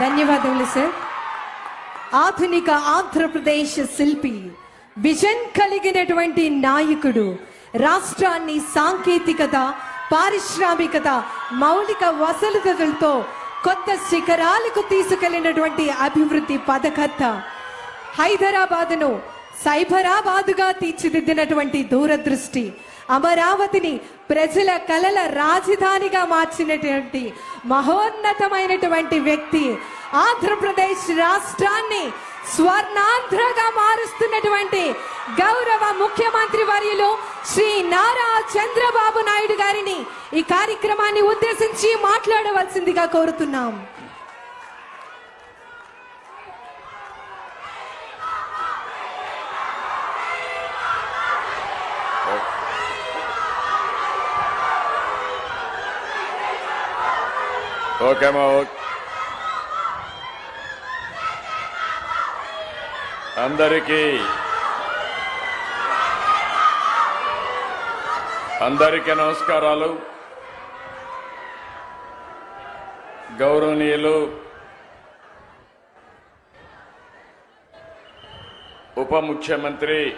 ధన్యవాదములు సార్. ఆధునిక ఆంధ్రప్రదేశ్ శిల్పి విజన్ కలిగినటువంటి నాయకుడు రాష్ట్రాన్ని సాంకేతికత పారిశ్రామికత మౌలిక వసతులతో కొత్త శిఖరాలకు తీసుకెళ్ళినటువంటి అభివృద్ధి పథకర్త హైదరాబాదును సైబరాబాదుగా తీర్చిదిద్దినటువంటి దూరదృష్టి అమరావతిని ప్రజల కలల రాజధానిగా మార్చినటువంటి మహోన్నతమైనటువంటి వ్యక్తి ఆంధ్రప్రదేశ్ రాష్ట్రాన్ని స్వర్ణాంధ్రగా మారుస్తున్నటువంటి గౌరవ ముఖ్యమంత్రి వర్యులు శ్రీ నారా చంద్రబాబు నాయుడు గారిని ఈ కార్యక్రమాన్ని ఉద్దేశించి మాట్లాడవలసిందిగా కోరుతున్నాం. ఓకే ఓకే అందరికీ. అందరికీ నమస్కారాలు. గౌరవనీయులు ఉప ముఖ్యమంత్రి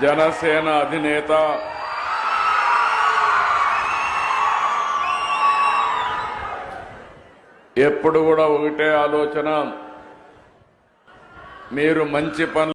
జనసేన అధినేత ఎప్పుడు కూడా ఒకటే ఆలోచన. మీరు మంచి పనులు